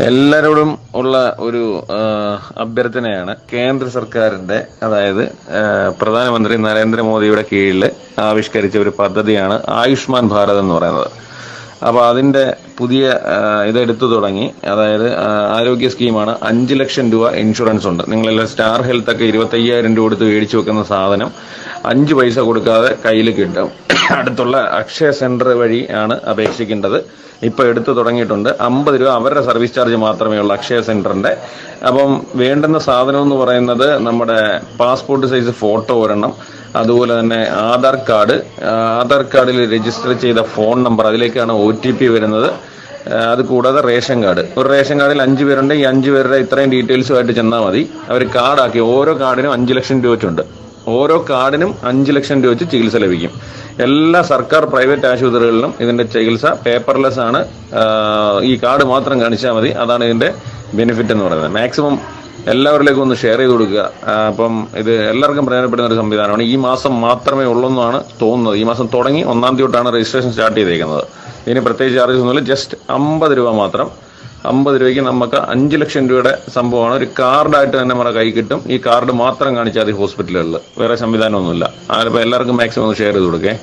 എല്ലാവരോടും ഉള്ള ഒരു അഭ്യർത്ഥനയാണ് കേന്ദ്ര സർക്കാരിന്റെ അതായത് പ്രധാനമന്ത്രി നരേന്ദ്രമോദിയുടെ കീഴിൽ ആവിഷ്കരിച്ച ഒരു പദ്ധതിയാണ് ആയുഷ്മാൻ ഭാരത് എന്ന് പറയുന്നത്. അപ്പൊ അതിന്റെ പുതിയ ഇതെടുത്തു തുടങ്ങി. അതായത് ആരോഗ്യ സ്കീമാണ് അഞ്ച് ലക്ഷം രൂപ ഇൻഷുറൻസ് ഉണ്ട്. നിങ്ങളെല്ലാം സ്റ്റാർ ഹെൽത്ത് ഒക്കെ ഇരുപത്തി അയ്യായിരം രൂപ കൊടുത്ത് മേടിച്ചു വെക്കുന്ന സാധനം. അഞ്ച് പൈസ കൊടുക്കാതെ കയ്യിൽ കിട്ടും. അടുത്തുള്ള അക്ഷയ സെന്റർ വഴി ആണ് അപേക്ഷിക്കേണ്ടത്. ഇപ്പോൾ എടുത്തു തുടങ്ങിയിട്ടുണ്ട്. അമ്പത് രൂപ അവരുടെ സർവീസ് ചാർജ് മാത്രമേ ഉള്ളൂ അക്ഷയ സെന്ററിന്റെ. അപ്പം വേണ്ടുന്ന സാധനം എന്ന് പറയുന്നത് നമ്മുടെ പാസ്പോർട്ട് സൈസ് ഫോട്ടോ ഒരെണ്ണം അതുപോലെ തന്നെ ആധാർ കാർഡ്. ആധാർ കാർഡിൽ രജിസ്റ്റർ ചെയ്ത ഫോൺ നമ്പർ അതിലേക്കാണ് ഒ ടി പി വരുന്നത്. അത് കൂടാതെ റേഷൻ കാർഡ്. ഒരു റേഷൻ കാർഡിൽ അഞ്ച് പേരുണ്ട്. ഈ അഞ്ച് പേരുടെ ഇത്രയും ഡീറ്റെയിൽസുമായിട്ട് ചെന്നാൽ മതി. അവർ കാർഡാക്കി. ഓരോ കാർഡിനും അഞ്ച് ലക്ഷം രൂപ വെച്ചുണ്ട്. ഓരോ കാർഡിനും അഞ്ച് ലക്ഷം രൂപ വെച്ച് ചികിത്സ ലഭിക്കും. എല്ലാ സർക്കാർ പ്രൈവറ്റ് ആശുപത്രികളിലും ഇതിന്റെ ചികിത്സ പേപ്പർലെസ് ആണ്. ഈ കാർഡ് മാത്രം കാണിച്ചാൽ മതി. അതാണ് ഇതിന്റെ ബെനിഫിറ്റ് എന്ന് പറയുന്നത്. മാക്സിമം എല്ലാവരിലേക്കും ഒന്ന് ഷെയർ ചെയ്ത് കൊടുക്കുക. അപ്പം ഇത് എല്ലാവർക്കും പ്രയോജനപ്പെടുന്ന ഒരു സംവിധാനമാണ്. ഈ മാസം മാത്രമേ ഉള്ളൂ എന്നാണ് തോന്നുന്നത്. ഈ മാസം തുടങ്ങി ഒന്നാം തീയതി തൊട്ടാണ് രജിസ്ട്രേഷൻ സ്റ്റാർട്ട് ചെയ്തേക്കുന്നത്. ഇതിന് പ്രത്യേകിച്ച് ചാർജസ് ഒന്നുമില്ല. ജസ്റ്റ് അമ്പത് രൂപ മാത്രം അമ്പത് രൂപയ്ക്ക് നമുക്ക് അഞ്ച് ലക്ഷം രൂപയുടെ സംഭവമാണ്. ഒരു കാർഡായിട്ട് തന്നെ നമ്മുടെ കൈ കിട്ടും. ഈ കാർഡ് മാത്രം കാണിച്ചാൽ മതി ഹോസ്പിറ്റലുകളിൽ വേറെ സംവിധാനമൊന്നുമില്ല. അതിപ്പോൾ എല്ലാവർക്കും മാക്സിമം ഒന്ന് ഷെയർ ചെയ്ത് കൊടുക്കേ.